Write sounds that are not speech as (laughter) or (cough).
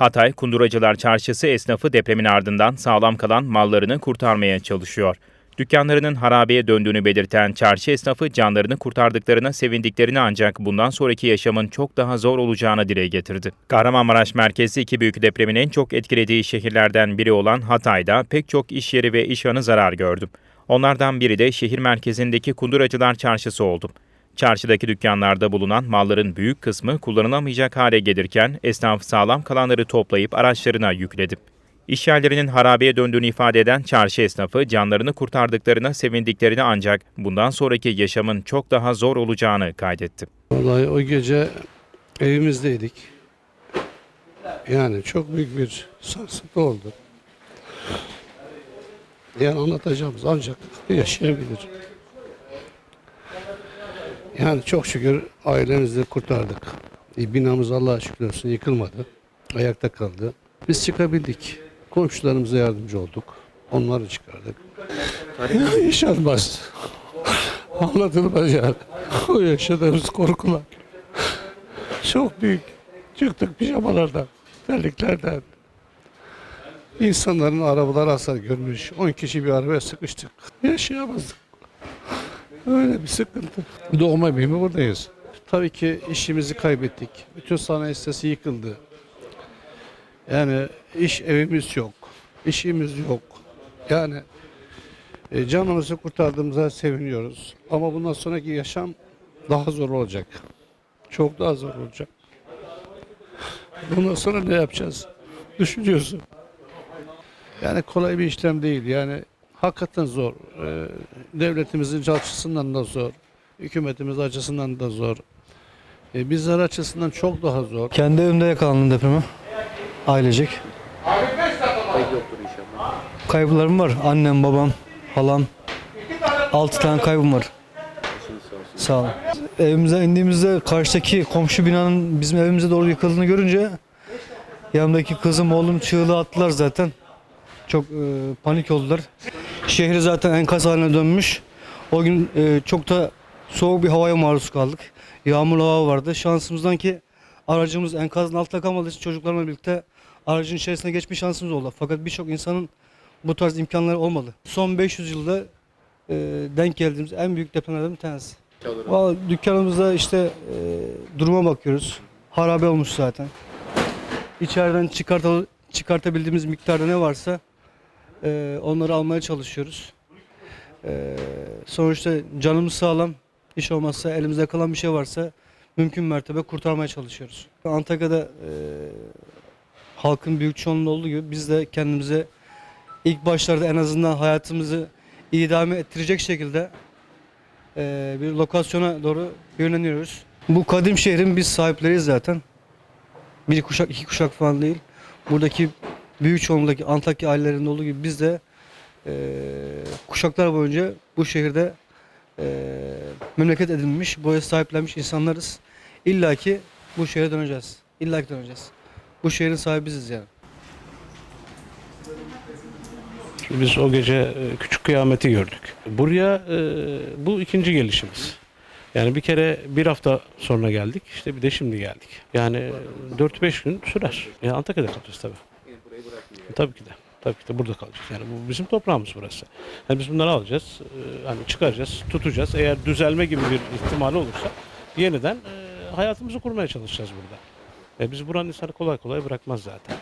Hatay Kunduracılar Çarşısı esnafı depremin ardından sağlam kalan mallarını kurtarmaya çalışıyor. Dükkanlarının harabeye döndüğünü belirten çarşı esnafı canlarını kurtardıklarına sevindiklerini ancak bundan sonraki yaşamın çok daha zor olacağını dile getirdi. Kahramanmaraş merkezli iki büyük depremin en çok etkilediği şehirlerden biri olan Hatay'da pek çok iş yeri ve iş yanı zarar gördü. Onlardan biri de şehir merkezindeki Kunduracılar Çarşısı oldu. Çarşıdaki dükkanlarda bulunan malların büyük kısmı kullanılamayacak hale gelirken esnaf sağlam kalanları toplayıp araçlarına yükledi. İş yerlerinin harabeye döndüğünü ifade eden çarşı esnafı canlarını kurtardıklarına sevindiklerini ancak bundan sonraki yaşamın çok daha zor olacağını kaydetti. Vallahi o gece evimizdeydik. Yani çok büyük bir sarsıntı oldu. Yani anlatacağımız ancak (laughs) yaşayabilir. Yani çok şükür ailemizi kurtardık. E, Binamız Allah'a şükür olsun yıkılmadı. Ayakta kaldı. Biz çıkabildik. Komşularımıza yardımcı olduk. Onları çıkardık. Ya, yaşanmaz. Anlatılmaz yani. O yaşadığımız korkular. Çok büyük. Çıktık pijamalardan, terliklerden. İnsanların arabaları hasar görmüş. 10 kişi bir arabaya sıkıştık. Yaşayamazdık. Öyle bir sıkıntı. Doğma büyüme buradayız. Tabii ki işimizi kaybettik. Bütün sanayi sitesi yıkıldı. Yani iş evimiz yok. İşimiz yok. Yani e, canımızı kurtardığımıza seviniyoruz. Ama bundan sonraki yaşam daha zor olacak. Çok daha zor olacak. Bundan sonra ne yapacağız? Düşünüyorsun. Yani kolay bir işlem değil. Yani hakikaten zor. Ee, devletimizin açısından da zor. Hükümetimiz açısından da zor. Ee, bizler açısından çok daha zor. Kendi evimde yakalandım depreme. Ailecek. Kayıplarım var. Annem, babam, halam. Altı tane kaybım var. Sağ olun. Evimize indiğimizde karşıdaki komşu binanın bizim evimize doğru yıkıldığını görünce yanımdaki kızım oğlum çığlığı attılar zaten. Çok e, panik oldular. Şehri zaten enkaz haline dönmüş. O gün e, çok da soğuk bir havaya maruz kaldık. Yağmurlu hava vardı. Şansımızdan ki aracımız enkazın altında kalmadığı için çocuklarla birlikte aracın içerisine geçme şansımız oldu. Fakat birçok insanın bu tarz imkanları olmadı. Son 500 yılda e, denk geldiğimiz en büyük depremlerden bir tanesi. Vallahi dükkanımızda işte e, duruma bakıyoruz. Harabe olmuş zaten. İçeriden çıkartabildiğimiz miktarda ne varsa e, onları almaya çalışıyoruz. E, sonuçta canımız sağlam. Hiç olmazsa elimizde kalan bir şey varsa mümkün mertebe kurtarmaya çalışıyoruz. Antakya'da e, halkın büyük çoğunluğu olduğu gibi biz de kendimize ilk başlarda en azından hayatımızı idame ettirecek şekilde e, bir lokasyona doğru yönleniyoruz. Bu kadim şehrin biz sahipleriyiz zaten. Bir kuşak, iki kuşak falan değil. Buradaki büyük çoğunluktaki Antakya ailelerinde olduğu gibi biz de e, kuşaklar boyunca bu şehirde e, memleket edinmiş, buraya sahiplenmiş insanlarız. İlla ki bu şehre döneceğiz. İlla ki döneceğiz. Bu şehrin sahibi biziz yani. Biz o gece e, küçük kıyameti gördük. Buraya e, bu ikinci gelişimiz. Yani bir kere bir hafta sonra geldik, işte bir de şimdi geldik. Yani 4-5 gün sürer. Yani Antakya'da kalacağız tabii. Tabii ki de. Tabii ki de burada kalacağız. Yani bu bizim toprağımız burası. Yani biz bunları alacağız, e, hani çıkaracağız, tutacağız. Eğer düzelme gibi bir ihtimali olursa yeniden e, hayatımızı kurmaya çalışacağız burada. E, biz buranın insanı kolay kolay bırakmaz zaten.